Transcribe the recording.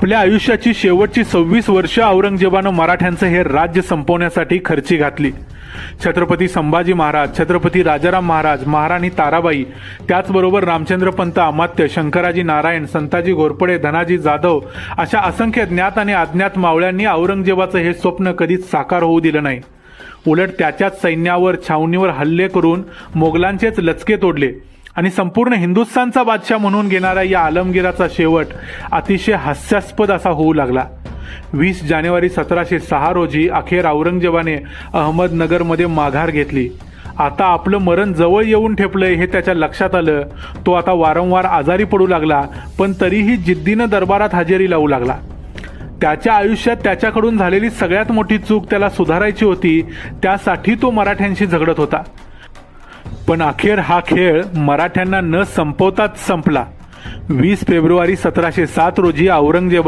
आपल्या आयुष्याची शेवटची सव्वीस वर्ष औरंगजेबानं मराठ्यांचं हे राज्य संपवण्यासाठी खर्ची घातली. छत्रपती संभाजी महाराज छत्रपती राजाराम महाराज महाराणी ताराबाई त्याचबरोबर रामचंद्र पंत अमात्य शंकराजी नारायण संताजी घोरपडे धनाजी जाधव अशा असंख्य ज्ञात आणि अज्ञात मावळ्यांनी औरंगजेबाचं हे स्वप्न कधीच साकार होऊ दिलं नाही. उलट त्याच्याच सैन्यावर छावणीवर हल्ले करून मोगलांचेच लचके तोडले. आणि संपूर्ण हिंदुस्थानचा बादशाह म्हणून घेणारा या आलमगिराचा शेवट अतिशय हास्यास्पद असा होऊ लागला. वीस जानेवारी सतराशे सहा रोजी अखेर औरंगजेबाने अहमदनगरमध्ये माघार घेतली. आता आपलं मरण जवळ येऊन ठेपलंय हे त्याच्या लक्षात आलं. तो आता वारंवार आजारी पडू लागला पण तरीही जिद्दीनं दरबारात हजेरी लावू लागला. त्याच्या आयुष्यात त्याच्याकडून झालेली सगळ्यात मोठी चूक त्याला सुधारायची होती त्यासाठी तो मराठ्यांशी झगडत होता. पण अखेर हा खेळ मराठ्यांना न संपवताच संपला. वीस फेब्रुवारी सतराशे सात रोजी औरंगजेबा